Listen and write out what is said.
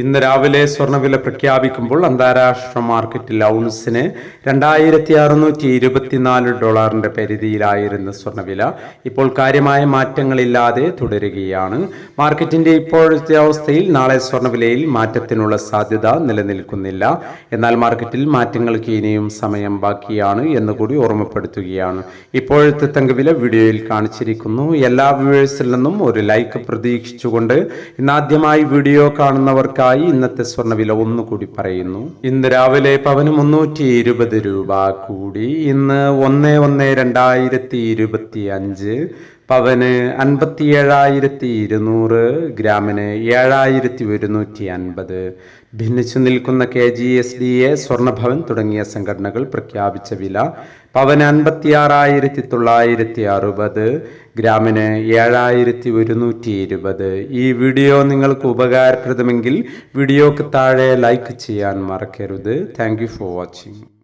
ഇന്ന് രാവിലെ സ്വർണവില പ്രഖ്യാപിക്കുമ്പോൾ അന്താരാഷ്ട്ര മാർക്കറ്റിൽ ഔൺസിന് രണ്ടായിരത്തി അറുന്നൂറ്റി ഇരുപത്തിനാല് ഡോളറിന്റെ പരിധിയിലായിരുന്ന സ്വർണവില ഇപ്പോൾ കാര്യമായ മാറ്റങ്ങളില്ലാതെ തുടരുകയാണ്. മാർക്കറ്റിന്റെ ഇപ്പോഴത്തെ അവസ്ഥയിൽ നാളെ സ്വർണവിലയിൽ മാറ്റത്തിനുള്ള സാധ്യത നിലനിൽക്കുന്നില്ല. എന്നാൽ മാർക്കറ്റിൽ മാറ്റങ്ങൾക്ക് ഇനിയും സമയം ബാക്കിയാണ് എന്നുകൂടി ഓർമ്മപ്പെടുത്തുകയാണ്. ഇപ്പോഴത്തെ തങ്കവില വീഡിയോയിൽ കാണിച്ചിരിക്കുന്നു. എല്ലാ വ്യൂവേഴ്സിൽ നിന്നും ഒരു ലൈക്ക് പ്രതീക്ഷിച്ചുകൊണ്ട് ഇന്നാദ്യമായി വീഡിയോ കാണുന്നവർക്കായി ഇന്നത്തെ സ്വർണവില ഒന്നുകൂടി പറയുന്നു. ഇന്ന് രാവിലെ പവന് മുന്നൂറ്റി ഇരുപത് രൂപ കൂടി. ഇന്ന് ഒന്ന് ഒന്ന് രണ്ടായിരത്തി ഇരുപത്തി അഞ്ച് പവന് അൻപത്തി ഏഴായിരത്തി ഇരുന്നൂറ് ഗ്രാമിന് ഏഴായിരത്തി ഒരുന്നൂറ്റി അൻപത് ഭിന്നിച്ചു നിൽക്കുന്ന K G S D A Swarnabhavan തുടങ്ങിയ സംഘടനകൾ പ്രഖ്യാപിച്ച വില പവന് അൻപത്തി ആറായിരത്തി തൊള്ളായിരത്തി അറുപത് ഗ്രാമിന് ഏഴായിരത്തി ഒരുന്നൂറ്റി ഇരുപത് ഈ വീഡിയോ നിങ്ങൾക്ക് ഉപകാരപ്രദമെങ്കിൽ വീഡിയോക്ക് താഴെ ലൈക്ക് ചെയ്യാൻ മറക്കരുത്. Thank for watching.